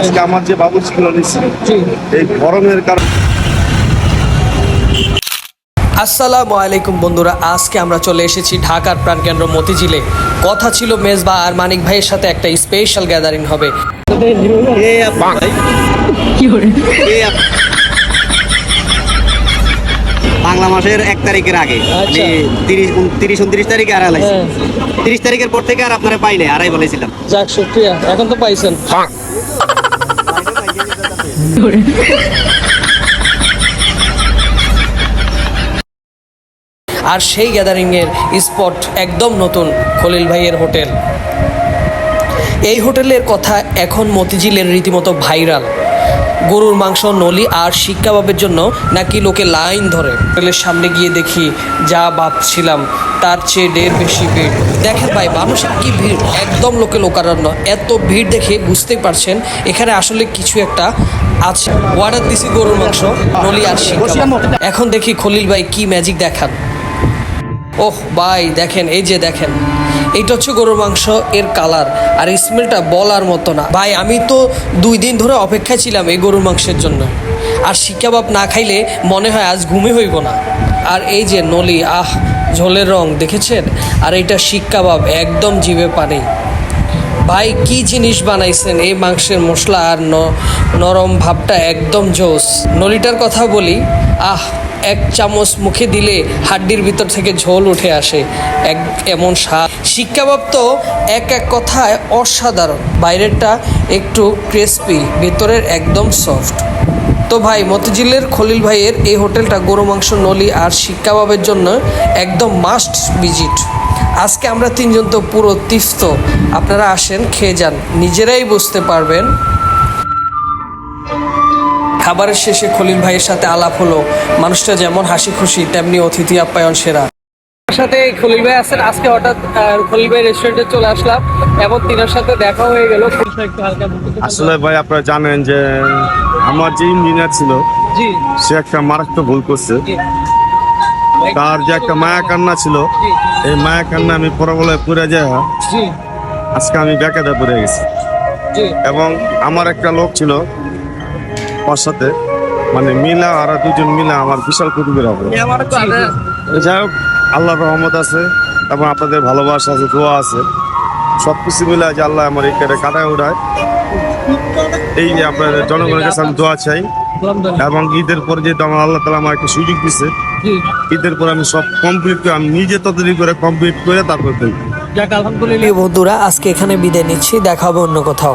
আজকে আমার যে নিচ্ছি জি। এই গরমের কারণে। আসসালামু আলাইকুম বন্ধুরা আজকে আমরা চলে এসেছি ঢাকার প্রাণকেন্দ্র মতিঝিলে। কথা ছিল মেজবা আর মানিক ভাইয়ের সাথে একটা স্পেশাল গ্যাদারিং হবে। বাংলা মাসের এক তারিখের আগে আচ্ছা। তিরিশ তিরিশ উনত্রিশ তারিখে আর হ্যাঁ। তিরিশ তারিখের পর থেকে আর আপনারা পাই নাই আড়াই বলেছিলাম। যাক শুক্রিয়া। এখন তো পাইছেন। আর সেই গ্যাদারিং এর স্পট একদম নতুন খলিল ভাইয়ের হোটেল। এই হোটেলের কথা এখন মতিঝিলের রীতিমতো ভাইরাল। গরুর মাংস, নলি আর শিক জন্য নাকি লোকে লাইন ধরে। হোটেলের সামনে গিয়ে দেখি যা ভাবছিলাম, তার চেয়ে দেড় বেশি ভিড়। দেখেন ভাই মানুষের কি ভিড়? একদম লোকে লোকারণ্য। এত ভিড় দেখে বুঝতেই পারছেন এখানে আসলে কিছু একটা আছে অর্ডার দিছি গরুর মাংস নলি আর এখন দেখি খলিল ভাই কি ম্যাজিক দেখান। ওহ ভাই দেখেন এই যে দেখেন। এইটা হচ্ছে গরুর মাংস এর কালার আর স্মেলটা বলার মতো না। ভাই আমি তো দুই দিন ধরে অপেক্ষায় ছিলাম এই গরুর মাংসের জন্য। আর শিকাবাব না খাইলে মনে হয় আজ ঘুমে হইব না। আর এই যে নলি আহ ঝোলের রং দেখেছেন? আর এইটা শিক কাবাব একদম জিভে পানি। ভাই, কি জিনিস বানাইছেন? এই মাংসের মশলা আর নরম ভাবটা একদম জোস। নলিটার কথা বলি, আহ, এক চামচ মুখে দিলে হাড্ডির ভিতর থেকে ঝোল উঠে আসে, এক এমন স্বাদ। শিক্ষাবাব তো এক এক কথায় অসাধারণ, বাইরেরটা একটু ক্রিস্পি ভিতরের একদম সফট তো ভাই, মতিঝিলের খলিল ভাইয়ের এই হোটেলটা গরু, মাংস, নলি আর শিক্ষাবাবের জন্য একদম মাস্ট ভিজিট আজকে আমরা তিনজন তো পুরো তিস্ত। আপনারা আসেন খেয়ে যান। নিজেরাই বুঝতে পারবেন। খাবারের শেষে খলিল ভাইয়ের সাথে আলাপ হলো। মানুষটা যেমন হাসি খুশি তেমনি অতিথি আপ্যায়ন সেরা। সাথে খলিল ভাই আছেন। আজকে হঠাৎ খলিল ভাই রেস্টুরেন্টে চলে আসলাম এবং তিনার সাথে দেখা হয়ে গেল। আসলে ভাই আপনারা জানেন যে আমার যে ইঞ্জিনিয়ার ছিল সে একটা মারাত্মক ভুল করছে। জি। তার যে একটা মায়া কান্না ছিল এই মায়া কান্না আমি পরবলে পুরে যাই আজকে আমি বেকাদা পড়ে গেছি। এবং আমার একটা লোক ছিল ওর সাথে মানে মিলা আর দুজন মিলা আমার বিশাল করে হবে যাই হোক আল্লাহ রহমত আছে এবং আপনাদের ভালোবাসা আছে দোয়া আছে। সব কিছু মিলে যে আল্লাহ আমার এই কেটে কাটায় উড়ায়। এই যে আপনার জনগণের কাছে আমি দোয়া চাই। এবং ঈদের পর যেহেতু আমার আল্লাহ তালা আমার একটা সুযোগ দিচ্ছে ঈদের পর আমি সব কমপ্লিট করে আমি নিজে ততদিন করে কমপ্লিট করে তারপর দেখি যাক আলহামদুলিল্লাহ। বন্ধুরা আজকে এখানে বিদায় নিচ্ছি। দেখা হবে অন্য কোথাও।